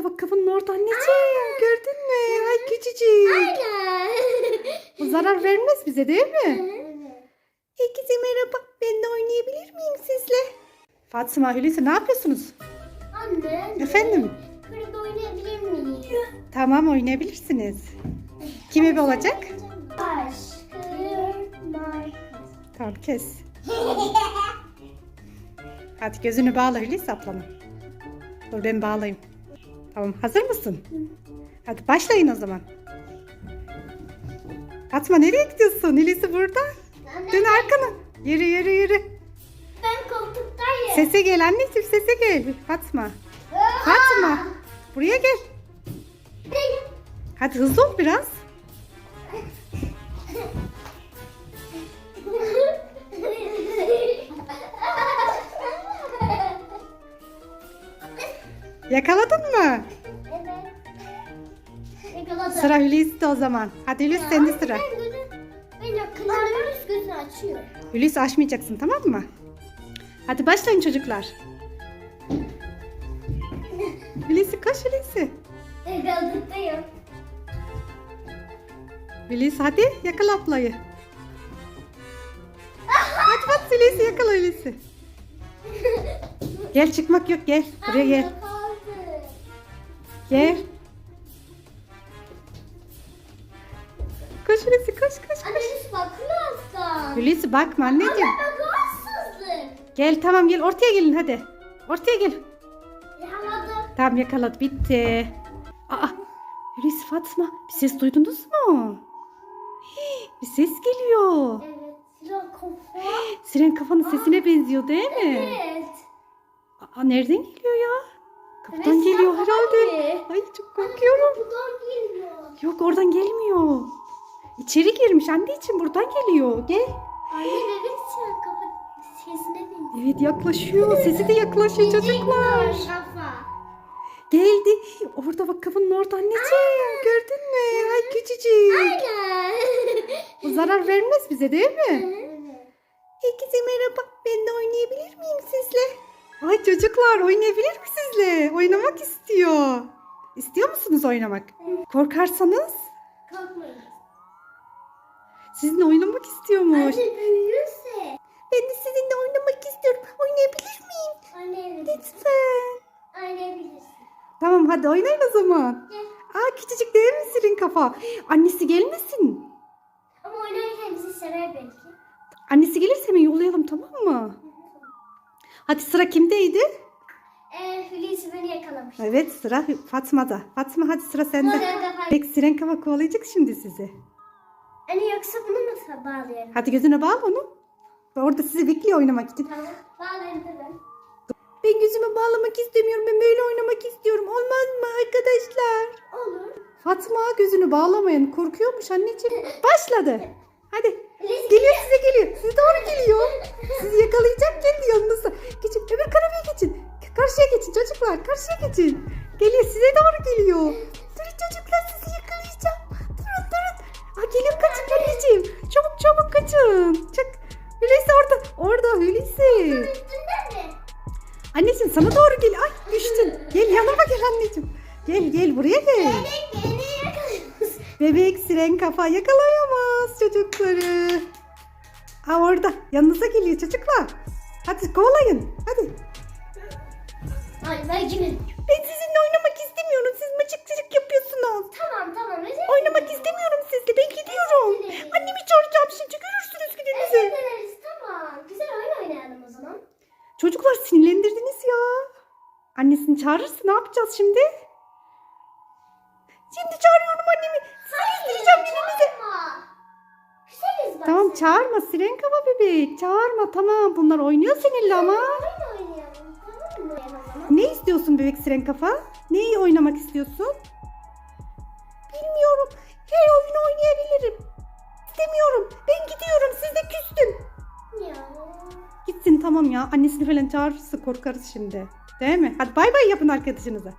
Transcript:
Orada bak kapının orada anneciğim. Gördün mü? Ay küçücük. Aynen. Bu zarar vermez bize değil mi? Herkese merhaba. Ben de oynayabilir miyim sizle? Fatma, Hulusi ne yapıyorsunuz? Anne. Efendim? Burada oynayabilir miyim? Tamam oynayabilirsiniz. Kim ebe olacak? Baş. Tamam kes. Hadi gözünü bağla Hulusi ablanın. Dur ben bağlayayım. Tamam hazır mısın? Hadi başlayın o zaman. Fatma nereye gidiyorsun? Hulusi burada. Dön arkana. Yürü yürü yürü. Ben koltuktayım. Sese gel anneciğim sese gel. Fatma. Fatma. Buraya gel. Hadi hızlı ol biraz. Yakaladın mı? Evet. Yakaladım. Sıra Hulusi'de o zaman. Hadi Hulusi sende sıra. Ben gözü, ben gözünü açıyor. Hulusi açmayacaksın tamam mı? Hadi başlayın çocuklar. Hulusi koş Hulusi. Yakaladıktayım. Hulusi hadi yakala ablayı. Hadi bak Hulusi yakala Hulusi. Gel çıkmak yok gel. Buraya gel. Gel. Koş Hulusi koş koş. Anne biz bakıyor aslan. Hulusi bakma anneciğim. Anne bak hassızlık. Gel tamam gel ortaya gelin hadi. Ortaya gel. Yakaladım. Tamam yakaladı bitti. Aa Hulusi Fatma bir ses duydunuz mu? Hii, bir ses geliyor. Evet. Sıra kafa. Siren kafanın sesine benziyor değil mi? Evet. Aa, nereden geliyor ya? Kapıdan Evet, geliyor herhalde. Ay çok korkuyorum. Buradan geliyor. Yok oradan gelmiyor. İçeri girmiş anneciğim buradan geliyor. Gel. Anne sıra kafa sesine benziyor. Evet yaklaşıyor. Sesi de yaklaşıyor çocuklar. Kafa. Geldi. Orada bak kapının orada anneciğim. Gördün mü? Ay küçücük. Bu zarar vermez bize değil mi? Herkese merhaba. Ben de oynayabilir miyim sizle? Ay çocuklar oynayabilir mi sizle? Oynamak istiyor. İstiyor musunuz oynamak? Korkarsanız Korkmayın. sizinle oynamak istiyormuş. Anne büyürse. Ben de sizinle oynamak istiyorum. Oynayabilir miyim? Anne Lütfen. Anne bilirsin. Tamam hadi oynayın o zaman. Gel. Aa küçücük değil mi Sirin kafa? Annesi gelmesin. Ama oynarken bizi sever belki. Annesi gelirse hemen yollayalım tamam mı? Hadi sıra kimdeydi? Ee, Hulusi beni yakalamış. Evet sıra Fatma'da. Fatma hadi sıra sende. Peki Siren kafa kovalayacak şimdi sizi. Anne yoksa bunu mu bağlayalım? Hadi gözüne bağla onu. Orada sizi bekliyor oynamak için. Tamam. Bağlayalım hemen. Ben gözümü bağlamak istemiyorum. Ben böyle oynamak istiyorum. Olmaz mı arkadaşlar? Olur. Fatma gözünü bağlamayın. Korkuyormuş anneciğim. Başladı. Hadi. Geliyor size geliyor. Size doğru geliyor. Sizi yakalayacak geldi yanınıza. Geçin öbür karabeye geçin. Karşıya geçin çocuklar. Karşıya geçin. Geliyor size doğru geliyor. Durun çocuklar sizi yakalayacağım. Durun durun. Aa, geliyor kaçın anneciğim. Çabuk çabuk kaçın. Çık. Hulusi orada. Orada Hulusi. Anneciğim sana doğru gel. Ay düştün. Gel yanıma gel anneciğim. Gel gel buraya gel. Bebek beni yakalıyorsun. Bebek siren kafa yakalayamaz çocukları. Aa orada yanınıza geliyor çocuklar. Hadi kovalayın. Hadi. Ay ben kimin? Ben sizinle oynamak istemiyorum. Siz mıcıkçılık yapıyorsunuz. Tamam tamam. Özür Oynamak istemiyorum sizle. Ben gidiyorum. Annemi çağıracağım şimdi. Görürsünüz gününüzü. Özür dileriz tamam. Güzel oyun oynayalım o zaman. Çocuklar sinirlendirdiniz ya. Annesini çağırırsa ne yapacağız şimdi? Şimdi çağırıyorum annemi. Sizi göstereceğim gününüzü. Çağırma. Siren kafa bebek. Çağırma tamam. Bunlar oynuyor seninle ama. Ne istiyorsun bebek siren kafa? Neyi oynamak istiyorsun? Bilmiyorum. Her oyunu oynayabilirim. İstemiyorum. Ben gidiyorum. Siz de küstüm. Ya. Gitsin tamam ya. Annesini falan çağırırsa korkarız şimdi. Değil mi? Hadi bay bay yapın arkadaşınıza.